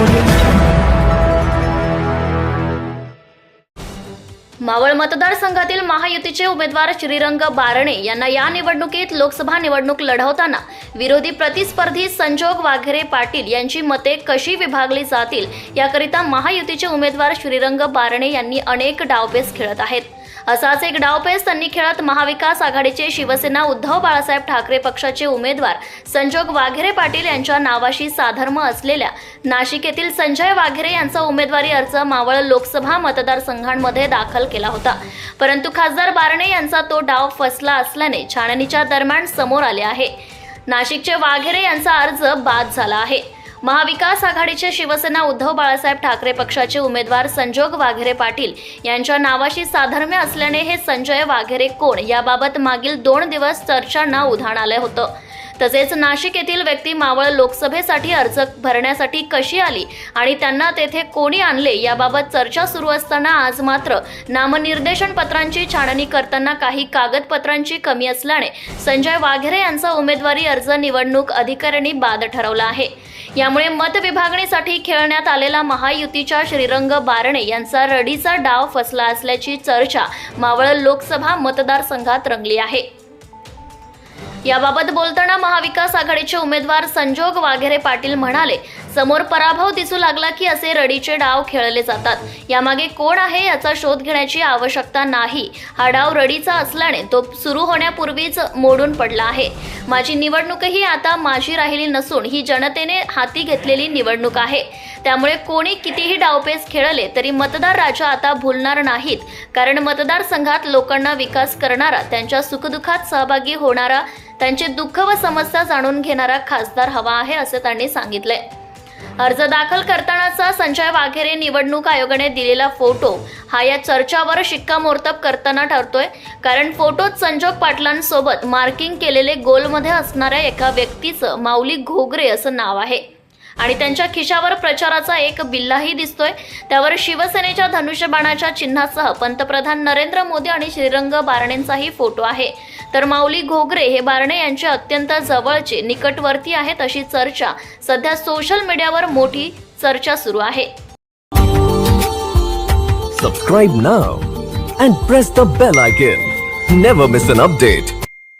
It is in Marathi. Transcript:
audio. मावळ मतदारसंघातील महायुतीचे उमेदवार श्रीरंग बारणे यांना या निवडणुकीत लोकसभा निवडणूक लढवताना विरोधी प्रतिस्पर्धी संजोग वाघेरे पाटील यांची मते कशी विभागली जातील याकरिता महायुतीचे उमेदवार श्रीरंग बारणे यांनी अनेक डावपेच खेळत आहेत. असाच एक डावपेच त्यांनी खेळत महाविकास आघाडीचे शिवसेना उद्धव बाळासाहेब ठाकरे पक्षाचे उमेदवार संजोग वाघेरे पाटील यांच्या नावाशी साधर्म असलेल्या नाशिक येथील संजय वाघेरे यांचा उमेदवारी अर्ज मावळ लोकसभा मतदारसंघांमध्ये दाखल केला होता. परंतु खासदार बारणे यांचा तो डाव फसला असल्याने छाननीच्या दरम्यान समोर आले आहे. नाशिकचे वाघेरे यांचा अर्ज बाद झाला आहे. महाविकास आघाडीचे शिवसेना उद्धव बाळासाहेब ठाकरे पक्षाचे उमेदवार संजोग वाघेरे पाटील यांच्या नावाशी साधर्म्य असल्याने हे संजय वाघेरे कोण? याबाबत मागील दोन दिवस चर्चांना उधाण आलं होतं. तसेच नाशिक येथील व्यक्ती मावळ लोकसभेसाठी अर्ज भरण्यासाठी कशी आली आणि त्यांना तेथे कोणी आणले याबाबत चर्चा सुरू असताना आज मात्र नामनिर्देशन पत्रांची छाणणी करताना काही कागदपत्रांची कमी असल्याने संजय वाघेरे यांचा उमेदवारी अर्ज निवडणूक अधिकाऱ्यांनी बाद ठरवला आहे. यामुळे मत विभागणीसाठी खेळण्यात आलेला महायुतीच्या श्रीरंग बारणे यांचा रडीचा डाव फसला असल्याची चर्चा मावळ लोकसभा मतदारसंघात रंगली आहे. याबाबत बोलताना महाविकास आघाडीचे उमेदवार संजोग वाघेरे पाटील म्हणाले समोर पराभव दिसू लागला की असे रडीचे डाव खेळले जातात. यामागे कोण आहे याचा शोध घेण्याची आवश्यकता नाही. हा डाव रडीचा असल्याने तो सुरू होण्यापूर्वीच मोडून पडला आहे. माझी निवडणूकही आता माझी राहिली नसून ही जनतेने हाती घेतलेली निवडणूक आहे. त्यामुळे कोणी कितीही डावपेच खेळले तरी मतदार राजा आता भुलणार नाहीत. कारण मतदारसंघात लोकांना विकास करणारा त्यांच्या सुखदुःखात सहभागी होणारा त्यांचे दुःख व समस्या जाणून घेणारा खासदार हवा आहे असे त्यांनी सांगितले. अर्ज दाखल करतानाचा संजय वाघेरे निवडणूक आयोगाने दिलेला फोटो हा या चर्चावर शिक्कामोर्तब करताना ठरतोय. कारण फोटोत संजोग पाटलांसोबत मार्किंग केलेले गोलमध्ये असणाऱ्या एका व्यक्तीचं माऊली घोगरे असं नाव आहे. आणि त्यांच्या खिशावर प्रचाराचा एक बिल्लाही दिसतोय. त्यावर शिवसेनेच्या धनुष्यबाणाच्या चिन्हासह पंतप्रधान नरेंद्र मोदी आणि श्रीरंग बारणेंचाही फोटो आहे. तर माऊली घोगरे हे बारणे यांचे अत्यंत जवळचे निकटवर्ती आहेत अशी चर्चा सध्या सोशल मीडियावर मोठी चर्चा सुरू आहे. Subscribe now and press the bell icon never miss an update